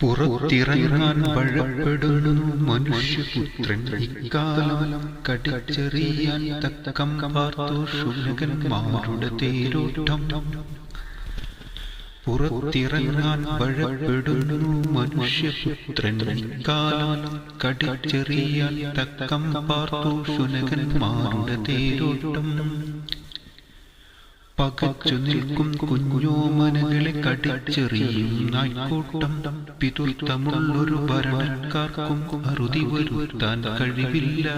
പുറത്തിറങ്ങാൻ വഴപ്പെടുന്നു മനുഷ്യപുത്രൻ. ഇക്കാലം കടിച്ചെറിയാൻ തക്കം പാർത്തു ശുനകന്മാരുടെ തേരോട്ടം. പുറത്തിറങ്ങാൻ വഴപ്പെടുന്നു മനുഷ്യപുത്രൻ. ഇക്കാലം കടിച്ചെറിയാൻ തക്കം പാർത്തു ശുനകന്മാരുടെ തേരോട്ടം. പകച്ചു നിൽക്കും കുഞ്ഞോമനകളെ കടിച്ചെറിയും നായ്ക്കൂട്ടം പിതുർത്തമുള്ളൊരു ഭരണക്കാർക്കും അറുതി വരുത്താൻ കഴിവില്ല.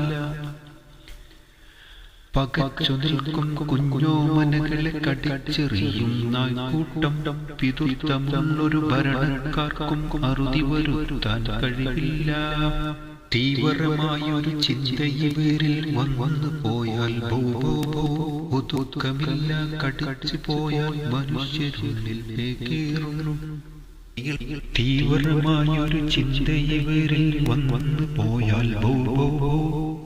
പകച്ചു നിൽക്കും കുഞ്ഞോമനകളെ കടിച്ചെറിയും നായ്ക്കൂട്ടം പിതുർത്തമുള്ളൊരു ഭരണക്കാർക്കും അറുതി വരുത്താൻ കഴിവില്ല. തീവ്രമായൊരു ചിന്ത ഇവരിൽ വന്നു പോയാൽ ഒതുക്കമില്ല. കടിച്ചു പോയാൽ മനുഷ്യരുള്ളിൽ കേറുന്നു തീവ്രമായൊരു ചിന്ത ഇവരിൽ വന്നു പോയാൽ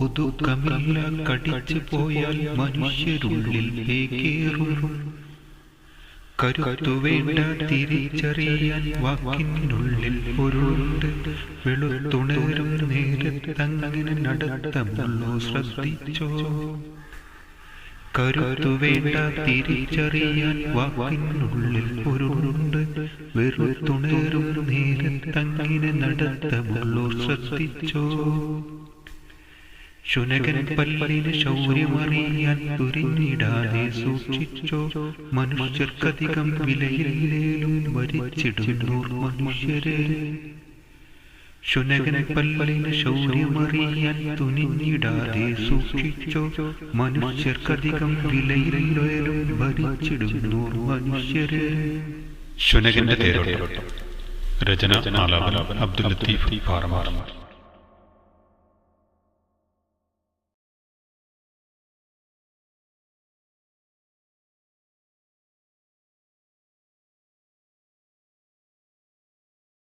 ഒതുക്കമില്ല. കടിച്ചു പോയാൽ മനുഷ്യരുള്ളിൽ കേറുന്നു കരുത്തു വേണ്ട തിരിച്ചറിയാൻ വാക്കിനുള്ളിൽ പൊരുളുണ്ട്. വെളുത്തുണരും നേരത്തങ്ങനെ നടത്തമുള്ളൂ ശ്രദ്ധിച്ചോ? കരുത്തു വേണ്ട തിരിച്ചറിയാൻ വാക്കിനുള്ളിൽ പൊരുളുണ്ട്. വെറുത്തുണരും നേരത്തങ്ങനെ നടത്തമുള്ളൂ ശ്രദ്ധിച്ചോ? ശുനകൻ പല്ലിന് ശൗര്യമറിയാൻ തുരിഞ്ഞിടാതെ സൂക്ഷിച്ചോ മനുഷ്യർക്കധികം വിലയില്ലേലും വരിച്ചിടുന്നു മനുഷ്യരെ. ശുനകൻ പല്ലിന് ശൗര്യമറിയാൻ തുനിഞ്ഞിടാതെ സൂക്ഷിച്ചോ മനുഷ്യർക്കധികം വിലയില്ലേലും ഭരിച്ചിടുന്നു മനുഷ്യരെ. ശുനകന്റെ രചന അബ്ദുൽ ലത്തീഫ് പാറമാറമാർ